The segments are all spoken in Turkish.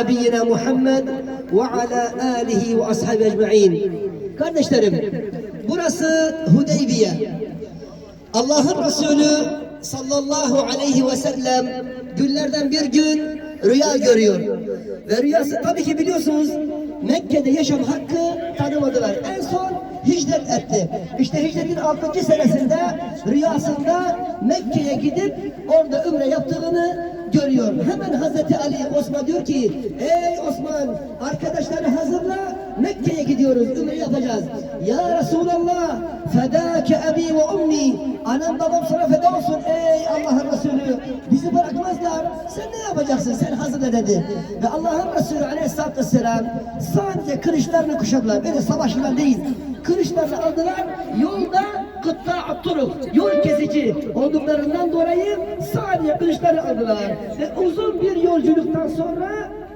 Nebiyyina Muhammed ve ala alihi ve ashabi ecma'in. Kardeşlerim, burası Hudeybiye. Allah'ın Resulü sallallahu aleyhi ve sellem günlerden bir gün rüya görüyor. Ve rüyası tabii ki biliyorsunuz Mekke'de yaşam hakkı tanımadılar. En son hicret etti. İşte hicretin 6. senesinde rüyasında Mekke'ye gidip orada ümre yaptığını görüyor. Hemen Hazreti Ali Osman diyor ki ey Osman arkadaşları hazırla Mekke'ye gidiyoruz ümre yapacağız. Ya Resulallah fedâke ebi ve ummi anam babam sana feda olsun ey Allah'ın Resulü bizi bırakmazlar sen ne yapacaksın sen hazırla dedi. Ve Allah'ın Resulü aleyhissalatü vesselam sadece kılıçlarını kuşadılar böyle savaşçılar değil kılıçlarını aldılar yolda kıtta turuk yol kesici olduklarından dolayı sadece kılıçları aldılar ve uzun bir yolculuktan sonra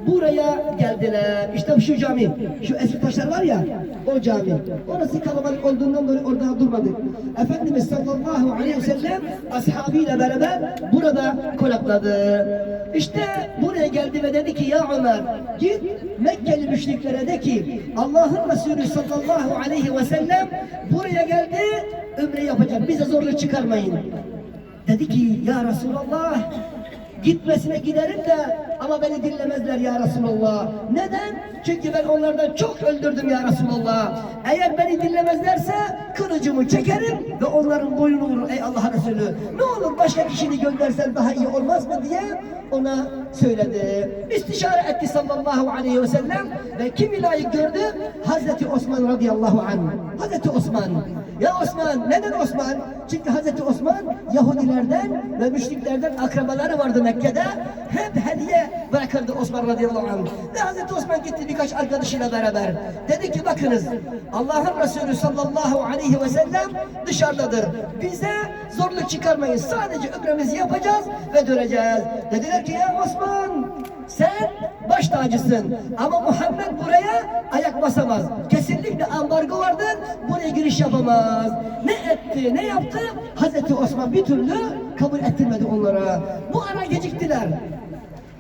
buraya geldiler. İşte şu cami, şu eski taşlar var ya, o cami. Orası kalabalık olduğundan dolayı orada durmadık. Efendimiz sallallahu aleyhi ve sellem ashabıyla beraber burada konakladı. İşte buraya geldi ve dedi ki ya Ömer git Mekkeli müşriklere de ki Allah'ın Resulü sallallahu aleyhi ve sellem buraya geldi ömre yapacak. Bize zorluk çıkarmayın. Dedi ki ya Resulallah gitmesine giderim de ama beni dinlemezler ya Resulallah. Neden? Çünkü ben onlardan çok öldürdüm ya Resulallah. Eğer beni dinlemezlerse kılıcımı çekerim ve onların boyunu vururum ey Allah Resulü. Ne olur başka kişini göndersen daha iyi olmaz mı diye ona söyledi. İstişare etti sallallahu aleyhi ve sellem ve kimi layık gördü? Hazreti Osman radıyallahu anh. Hazreti Osman. Ya Osman, neden Osman? Çünkü Hazreti Osman Yahudilerden ve müşriklerden akrabaları vardı Mekke'de. Hep hediye bırakırdı Osman radıyallahu anh. Ve Hazreti Osman gitti birkaç arkadaşıyla beraber. Dedi ki bakınız Allah'ın Resulü sallallahu aleyhi ve sellem dışarıdadır. Bize zorluk çıkarmayın. Sadece ömrümüzü yapacağız ve döneceğiz. Dediler ki ya Osman sen baş tacısın ama Muhammed buraya ayak basamaz. Kesinlikle ambargo vardır. Buraya giriş yapamaz. Ne etti, ne yaptı? Hazreti Osman bir türlü kabul ettirmedi onlara. Bu ara geciktiler.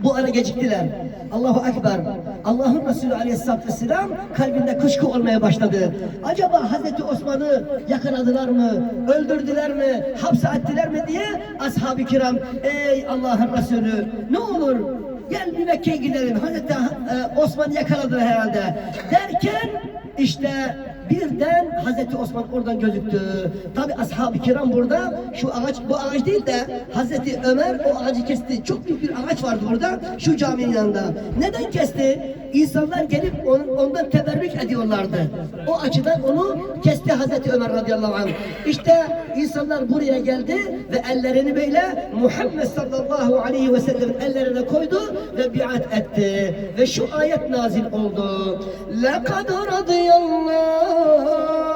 Bu ara geciktiler. Allahu Ekber. Allah'ın Resulü Aleyhisselatü Vesselam kalbinde kuşku olmaya başladı. Acaba Hazreti Osman'ı yakaladılar mı? Öldürdüler mi? Hapse ettiler mi diye ashab-ı kiram ey Allah'ın Resulü ne olur gel bir Mekke'ye gidelim. Hazreti e, Osman'ı yakaladılar herhalde. Derken işte birden Hazreti Osman oradan gözüktü. Tabi ashab-ı kiram burada şu ağaç bu ağaç değil de Hazreti Ömer o ağacı kesti. Çok büyük bir ağaç vardı burada şu caminin yanında. Neden kesti? İnsanlar gelip on, ondan teberrük ediyorlardı. O açıdan onu kesti Hazreti Ömer radıyallahu anh. İşte insanlar buraya geldi ve ellerini böyle Muhammed sallallahu aleyhi ve sellem ellerine koydu ve biat etti. Ve şu ayet nazil oldu. لَقَدْ رَضِيَ اللّٰهُ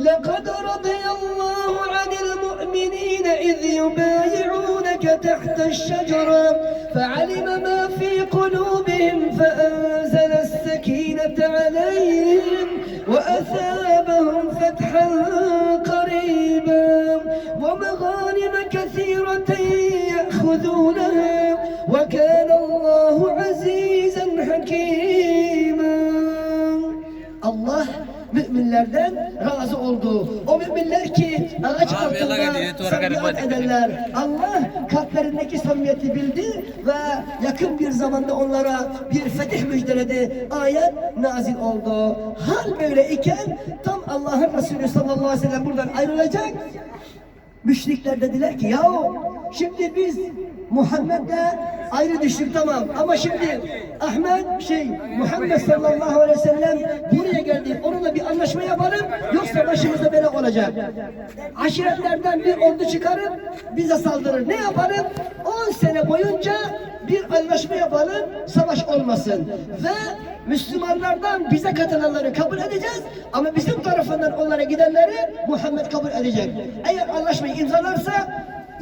لقد رضي الله عن المؤمنين إذ يبايعونك تحت الشجرة فعلم ما في قلوبهم فأنزل السكينة عليهم وأثابهم فتحا قريبا. ومغانم كثيرة يأخذونها وكان الله عزيزا حكيما. Allah müminlerden razı oldu. O müminler ki ağaç altında samimiyet hadi. ederler. Allah kalplerindeki samimiyeti bildi ve yakın bir zamanda onlara bir fetih müjdeledi. Ayet nazil oldu. Hal böyle iken tam Allah'ın Resulü sallallahu aleyhi ve sellem buradan ayrılacak. Müşrikler dediler ki yahu şimdi biz Muhammed'le ayrı düştük tamam ama şimdi Ahmet şey Muhammed sallallahu aleyhi ve sellem buraya geldi onunla bir anlaşma yapalım yoksa başımıza bela olacak. Aşiretlerden bir ordu çıkarıp bize saldırır. Ne yapalım? 10 sene boyunca bir anlaşma yapalım savaş olmasın ve Müslümanlardan bize katılanları kabul edeceğiz ama bizim tarafından onlara gidenleri Muhammed kabul edecek. Eğer anlaşmayı imzalarsa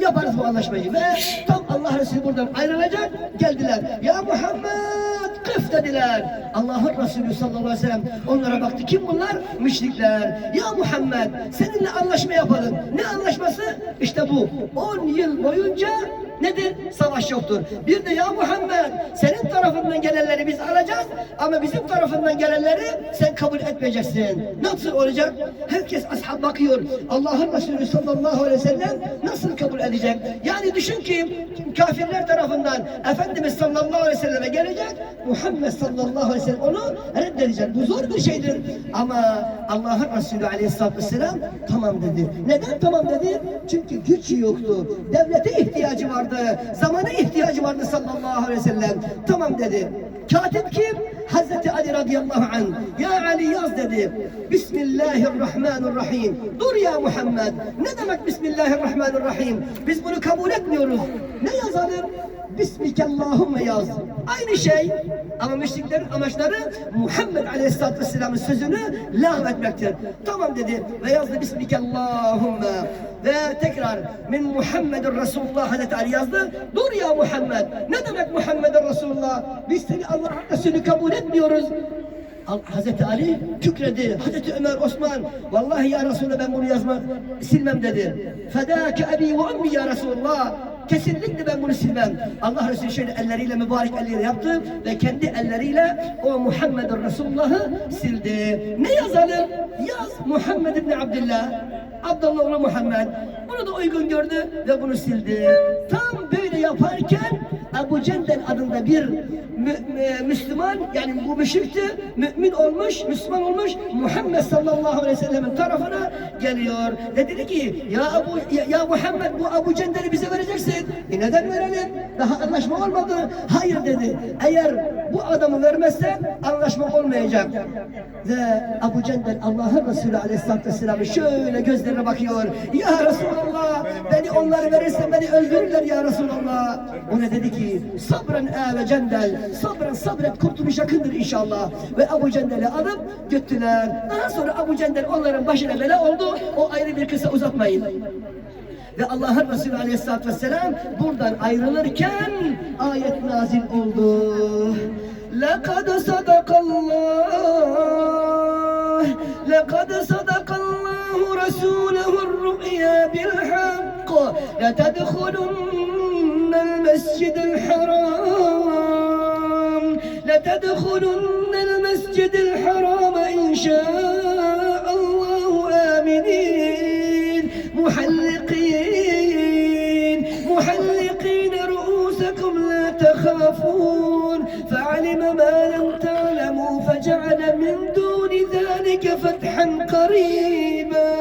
yaparız bu anlaşmayı ve tam Resulü buradan ayrılacak geldiler. Ya Muhammed kıf dediler. Allah'ın Resulü sallallahu aleyhi ve sellem onlara baktı. Kim bunlar? Müşrikler. Ya Muhammed seninle anlaşma yapalım. Ne anlaşması? İşte bu. 10 yıl boyunca Nedir? Savaş yoktur. Bir de ya Muhammed senin tarafından gelenleri biz alacağız ama bizim tarafından gelenleri sen kabul etmeyeceksin. Nasıl olacak? Herkes ashab bakıyor. Allah'ın Resulü sallallahu aleyhi ve sellem nasıl kabul edecek? Yani düşün ki kafirler tarafından Efendimiz sallallahu aleyhi ve selleme gelecek. Muhammed sallallahu aleyhi ve sellem onu reddedecek. Bu zor bir şeydir. Ama Allah'ın Resulü aleyhissalatü vesselam tamam dedi. Neden tamam dedi? Çünkü güç yoktu. Devlete ihtiyacı vardı. Zamana ihtiyacı vardı sallallahu aleyhi ve sellem. Tamam dedi. Katip kim? Hazreti Ali radıyallahu anh. Ya Ali yaz dedi. Bismillahirrahmanirrahim. Dur ya Muhammed. Ne demek Bismillahirrahmanirrahim? Biz bunu kabul etmiyoruz. Ne yazalım? Bismikallahümme yaz. Aynı şey ama müşriklerin amaçları Muhammed Aleyhisselatü Vesselam'ın sözünü lağv etmektir. Tamam dedi ve yazdı Bismikallahümme ve tekrar min Muhammedun Resulullah Hazreti Ali yazdı. Dur ya Muhammed. Ne demek Muhammedun Resulullah? Biz seni Allah'ın Resulü kabul etmiyoruz. Hazreti Ali kükredi. Hazreti Ömer, Osman, vallahi ya Resulallah ben bunu yazmak, silmem dedi. Fedâke ebi ve ummi ya Resulallah. Kesinlikle ben bunu silmem. Allah Resulü şöyle elleriyle mübarek elleriyle yaptı ve kendi elleriyle o Muhammed'in Resulullah'ı sildi. Ne yazalım? Yaz Muhammed İbni Abdullah. Abdullah oğlu Muhammed. Bunu da uygun gördü ve bunu sildi. Tam böyle yaparken Ebu Cendel adında bir mü- mü- Müslüman yani bu müşrikti mümin olmuş Müslüman olmuş Muhammed sallallahu aleyhi ve sellemin tarafına geliyor. Ve dedi ki ya Ebu ya, ya Muhammed bu Ebu Cendel'i bize vereceksin. E neden verelim? Daha anlaşma olmadı. Hayır dedi. Eğer bu adamı vermezsen anlaşma olmayacak. Ve Ebu Cendel Allah'ın Resulü aleyhisselatü vesselam'ı şöyle gözlerine bakıyor. Ya Resulallah beni onlar verirse beni öldürürler ya Resulallah. Ona dedi ki sabren e ve cendel sabren sabret kurtuluş yakındır inşallah ve Ebu Cendel'i alıp götürdüler daha sonra Ebu Cendel onların başına bela oldu o ayrı bir kısa uzatmayın ve Allah'ın Resulü Aleyhisselatü Vesselam buradan ayrılırken ayet nazil oldu. لَقَدْ صَدَقَ اللّٰهِ لَقَدْ صَدَقَ اللّٰهُ رَسُولَهُ الرُّؤْيَا بِالْحَقِّ لَتَدْخُلُنَّ الْمَسْجِدَ الْحَرَامَ. لَتَدْخُلُنَّ الْمَسْجِدَ الْحَرَامَ إِنْ شَاءَ اللَّهُ آمِنِينَ. محلقين. محلقين رؤوسكم لا تخافون. فعلم ما لم تعلموا فجعل من دون ذلك فتحا قريبا.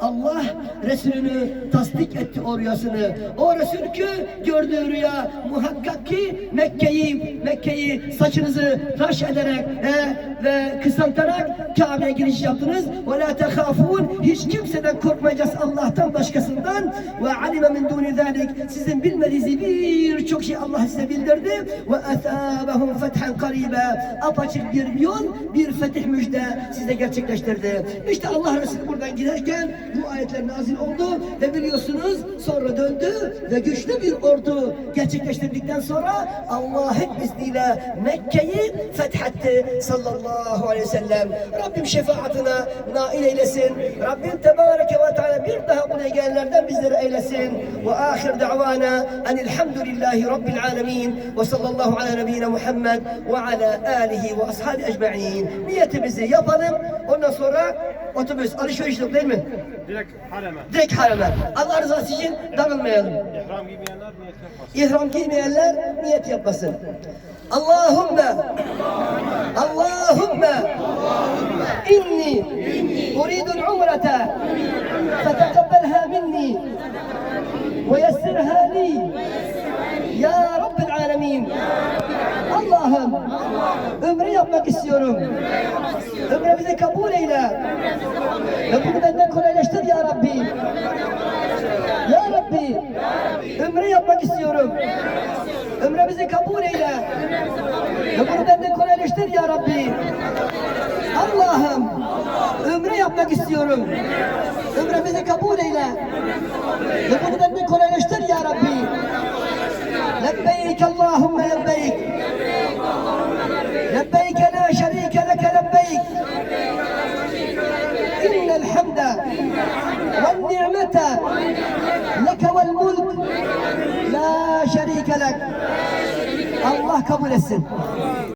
Allah Resulünü tasdik etti o rüyasını. O Resul ki gördüğü rüya muhakkak ki Mekke'yi Mekke'yi saçınızı tıraş ederek e, ve kısaltarak Kabe'ye giriş yaptınız. Ve la tehafun hiç kimseden korkmayacağız Allah'tan başkasından. Ve alime min duni zalik sizin bilmediğiniz birçok şey Allah size bildirdi. Ve etâbehum fethen karibe apaçık bir yol bir fetih müjde size gerçekleştirdi. İşte Allah Resulü buradan giderken bu ayetler nazil oldu ve biliyorsunuz sonra döndü ve güçlü bir ordu gerçekleştirdikten sonra Allah'ın izniyle Mekke'yi fethetti sallallahu aleyhi ve sellem. Rabbim şefaatine nail eylesin. Rabbim tebareke ve teala bir daha buraya gelenlerden bizleri eylesin. Ve ahir da'vana enilhamdülillahi rabbil alemin ve sallallahu ala nebiyyina Muhammed ve ala alihi ve ashabi ecma'in. Niyetimizi yapalım. Ondan sonra otobüs alışveriş yok değil mi? Direkt hareme. Direkt hareme. Allah rızası için darılmayalım. İhram giymeyenler niyet yapmasın. İhram giymeyenler niyet yapmasın. Allahümme Allahümme inni uridul umrete fetekebbelha minni ve yessirha li ya Rabbil alemin Allah'ım ömrü yapmak istiyorum. Ömrümüzü kabul eyle. Ve bunu benden kolaylaştır ya Rabbi. Ya Rabbi, ömrü yapmak istiyorum. Ömrümüzü kabul eyle. Ve bunu benden kolaylaştır ya Rabbi. Allah'ım, ömrü yapmak istiyorum. Ömrümüzü kabul eyle. Ve bunu benden kolaylaştır ya Rabbi. Lebbeyk Allahümme lebbeyk. عليك. إن الحمد والنعمة لك والملك لا شريك لك. الله كبر السن.